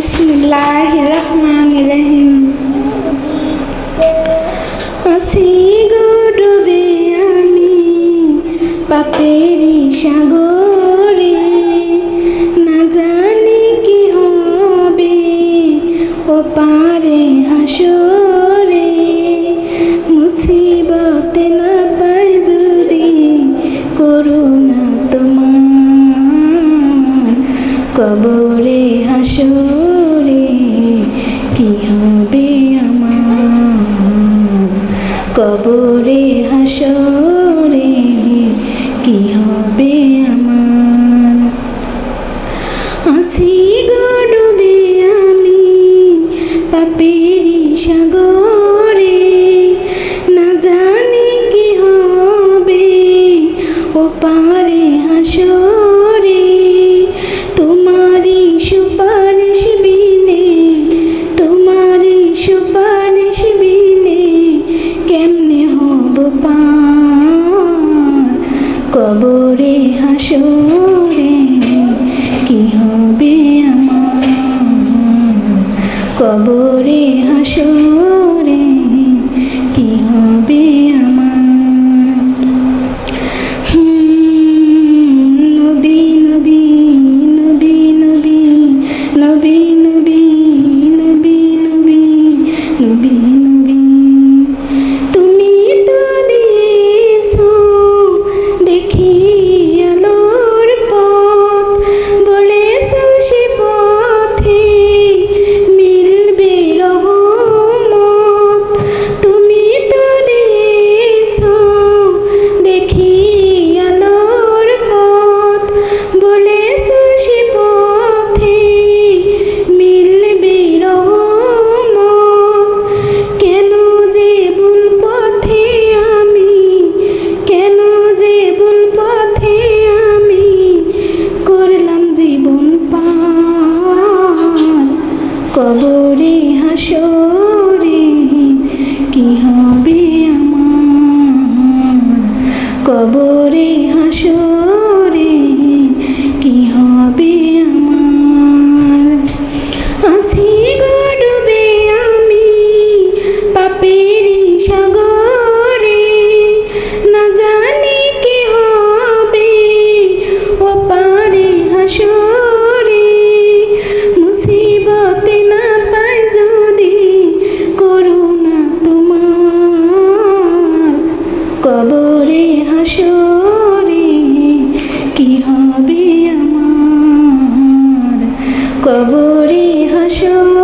বিসমিল্লাহ রহমান রহিম। ডুবে আমি পাপেরি সাগরে। না জানি কি হবে, ও পারে হাসরে। মুসিবতে না পাই যদি করুণা তোমার, কবরে হাসরে। জমবে আমার। কবরে হাসরে কি হবে আমার? আসি গড় হাসরে কি হবে আমার? কবরে হাসো কবরে হাসর।